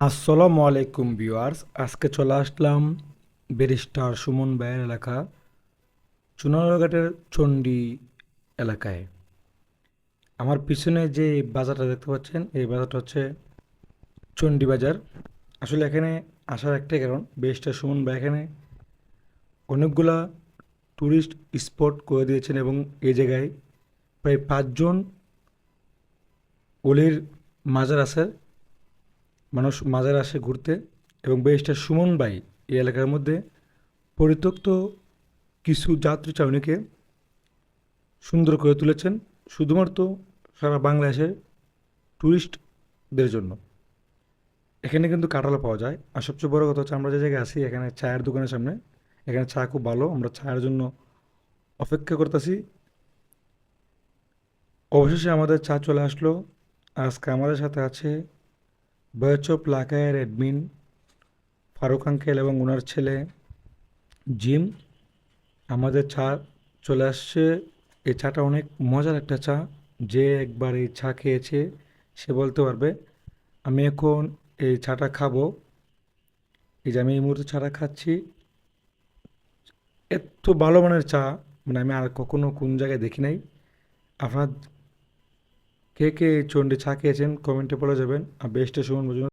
আসসালামু আলাইকুম ভিউয়ার্স, আজকে চলে আসলাম ব্যারিস্টার সুমন ভাইয়ের এলাকা, চুনারঘাটের চণ্ডী এলাকায়। আমার পিছনে যে বাজারটা দেখতে পাচ্ছেন, এই বাজারটা হচ্ছে চণ্ডী বাজার। আসলে এখানে আসার একটাই কারণ, ব্যারিস্টার সুমন ভাই এখানে অনেকগুলা ট্যুরিস্ট স্পট করে দিয়েছেন এবং এই জায়গায় প্রায় পাঁচজন অলির মাজার আছে। মানুষ মাজার আসে ঘুরতে এবং ব্যারিস্টার সুমন বাই এই এলাকার মধ্যে পরিত্যক্ত কিছু যাত্রী চাউনিকে সুন্দর করে তুলেছেন শুধুমাত্র সারা বাংলাদেশের ট্যুরিস্টদের জন্য। এখানে কিন্তু কাঁঠাল পাওয়া যায়। আর সবচেয়ে বড় কথা হচ্ছে আমরা যে জায়গায় আছি, এখানে চায়ের দোকানের সামনে, এখানে চা খুব ভালো। আমরা চায়ের জন্য অপেক্ষা করতেছি। অবশেষে আমাদের চা চলে আসলো। আজকে আমাদের সাথে আছে বয়চপ লাকায়ের অ্যাডমিন ফারুক আঙ্কেল এবং ওনার ছেলে জিম, আমাদের চা চলে আসছে। এই চাটা অনেক মজার একটা চা, যে একবার এই চা খেয়েছে, সে বলতে পারবে। আমি এখন এই চাটা খাব। এই যে আমি এই মুহূর্তে চাটা খাচ্ছি। এত ভালো মানের চা মানে আমি আর কখনো কোন জায়গায় দেখি নাই। আপনার কে কে চণ্ডী ছাকিয়েছেন কমেন্টে বলে যাবেন। আর বেস্টে সুমন বুঝুন